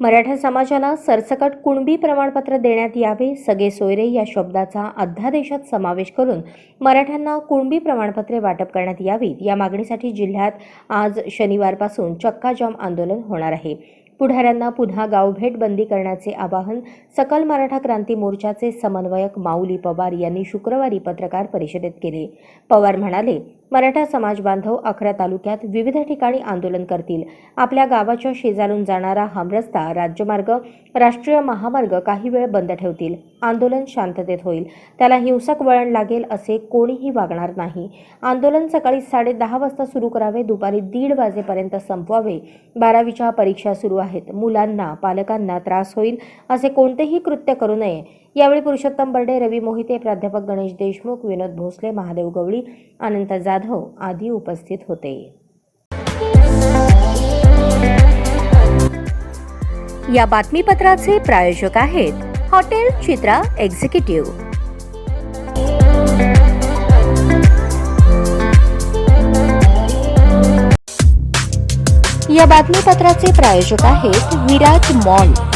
मराठा समाजाला सरसकट कुणबी प्रमाणपत्र देण्यात यावे सगळे सोयरे या शब्दाचा अध्यादेशात समावेश करून मराठ्यांना कुणबी प्रमाणपत्रे वाटप करण्यात यावीत. या मागणीसाठी जिल्ह्यात आज शनिवारपासून चक्काजाम आंदोलन होणार आहे. पुढाऱ्यांना पुन्हा गावभेट बंदी करण्याचे आवाहन सकल मराठा क्रांती मोर्चाचे समन्वयक माऊली पवार यांनी शुक्रवारी पत्रकार परिषदेत केले. पवार म्हणाले मराठा समाज बांधव अकरा तालुक्यात विविध ठिकाणी आंदोलन करतील. आपल्या गावाच्या शेजारून जाणारा हमरस्ता राज्यमार्ग राष्ट्रीय महामार्ग काही वेळ बंद ठेवतील. आंदोलन शांततेत होईल. त्याला हिंसक वळण लागेल असे कोणीही वागणार नाही. आंदोलन सकाळी साडेदहा वाजता सुरू करावे दुपारी दीड वाजेपर्यंत संपवावे. बारावीच्या परीक्षा सुरू आहेत. मुलांना पालकांना त्रास होईल असे कोणतेही कृत्य करू नये. यावेळी पुरुषोत्तम बर्डे रवी मोहिते प्राध्यापक गणेश देशमुख विनोद भोसले महादेव गवळी अनंत जाधव आदी उपस्थित होते. या बातमीपत्राचे प्रायोजक आहेत हॉटेल चित्रा एक्झिक्युटिव्ह. या बातमीपत्राचे प्रायोजक आहेत विराज मॉल.